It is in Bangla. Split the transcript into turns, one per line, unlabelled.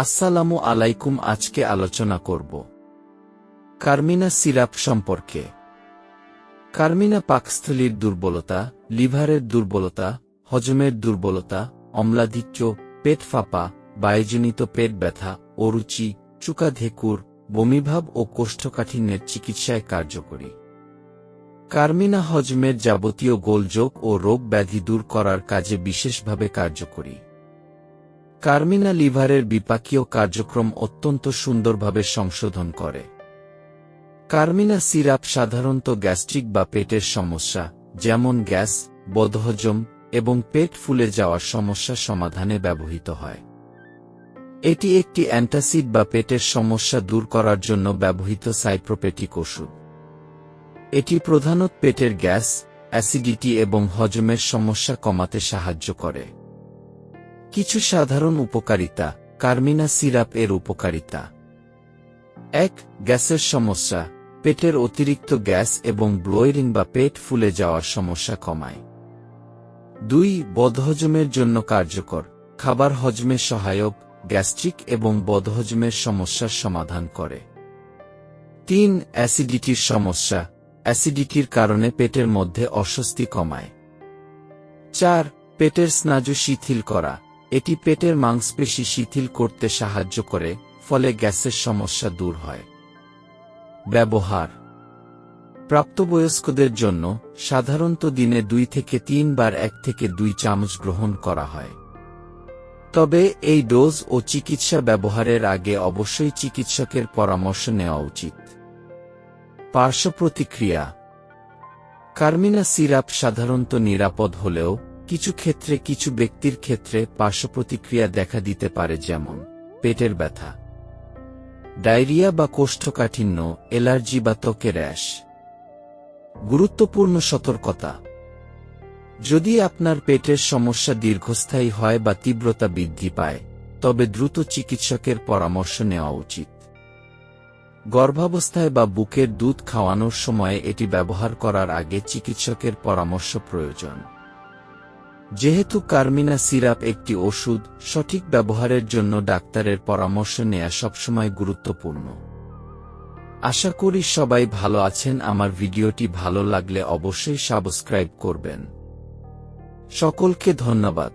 আসসালামু আলাইকুম, আজকে আলোচনা করব। কার্মিনা সিরাপ সম্পর্কে। কার্মিনা পাকস্থলীর দুর্বলতা, লিভারের দুর্বলতা, হজমের দুর্বলতা অম্লাধিক্য পেট ফাঁপা, বায়ুজনিত পেট ব্যথা, অরুচি, চুকা ধেকুর বমিভাব ও কোষ্ঠকাঠিন্যের চিকিৎসায় কার্যকরী। কার্মিনা হজমের যাবতীয় গোলযোগ ও রোগ ব্যাধি দূর করার কাজে বিশেষভাবে কার্যকরী। কার্মিনা লিভারের বিপাকীয় কার্যক্রম অত্যন্ত সুন্দরভাবে সংশোধন করে। কার্মিনা সিরাপ সাধারণত গ্যাস্ট্রিক বা পেটের সমস্যা, যেমন গ্যাস, বদহজম এবং পেট ফুলে যাওয়ার সমস্যা সমাধানে ব্যবহৃত হয়। এটি একটি অ্যান্টাসিড বা পেটের সমস্যা দূর করার জন্য ব্যবহৃত সাইপ্রোপেটিক ওষুধ। এটি প্রধানত পেটের গ্যাস, অ্যাসিডিটি এবং হজমের সমস্যা কমাতে সাহায্য করে। কিছু সাধারণ উপকারিতা, কার্মিনা সিরাপ এর উপকারিতা। এক, গ্যাসের সমস্যা, পেটের অতিরিক্ত গ্যাস এবং ব্লোয়ারিং বা পেট ফুলে যাওয়ার সমস্যা কমায়। দুই, বদহজমের জন্য কার্যকর, খাবার হজমে সহায়ক, গ্যাস্ট্রিক এবং বদহজমের সমস্যার সমাধান করে। তিন, অ্যাসিডিটির সমস্যা, অ্যাসিডিটির কারণে পেটের মধ্যে অস্বস্তি কমায়। চার, পেটের স্নায়ু শিথিল করা এটি পেটের মাংসপেশি শিথিল করতে সাহায্য করে, ফলে গ্যাসের সমস্যা দূর হয়। ব্যবহার প্রাপ্তবয়স্কদের জন্য সাধারণত দিনে দুই থেকে তিন বার এক থেকে দুই চামচ গ্রহণ করা হয়। তবে এই ডোজ ও চিকিৎসা ব্যবহারের আগে অবশ্যই চিকিৎসকের পরামর্শ নেওয়া উচিত। পার্শ্ব প্রতিক্রিয়া কার্মিনা সিরাপ সাধারণত নিরাপদ হলেও কিছু ক্ষেত্রে কিছু ব্যক্তির ক্ষেত্রে পার্শ্বপ্রতিক্রিয়া দেখা দিতে পারে যেমন পেটের ব্যথা, ডায়রিয়া বা কোষ্ঠকাঠিন্য এলার্জি বা ত্বকে র্যাশ। গুরুত্বপূর্ণ সতর্কতা। যদি আপনার পেটের সমস্যা দীর্ঘস্থায়ী হয় বা তীব্রতা বৃদ্ধি পায়, তবে দ্রুত চিকিৎসকের পরামর্শ নেওয়া উচিত। গর্ভাবস্থায় বা বুকের দুধ খাওয়ানোর সময় এটি ব্যবহার করার আগে চিকিৎসকের পরামর্শ প্রয়োজন। যেহেতু কার্মিনা সিরাপ একটি ওষুধ, সঠিক ব্যবহারের জন্য ডাক্তারের পরামর্শ নেয়া সবসময় গুরুত্বপূর্ণ। আশা করি সবাই ভালো আছেন, আমার ভিডিওটি ভালো লাগলে অবশ্যই সাবস্ক্রাইব করবেন। সকলকে ধন্যবাদ।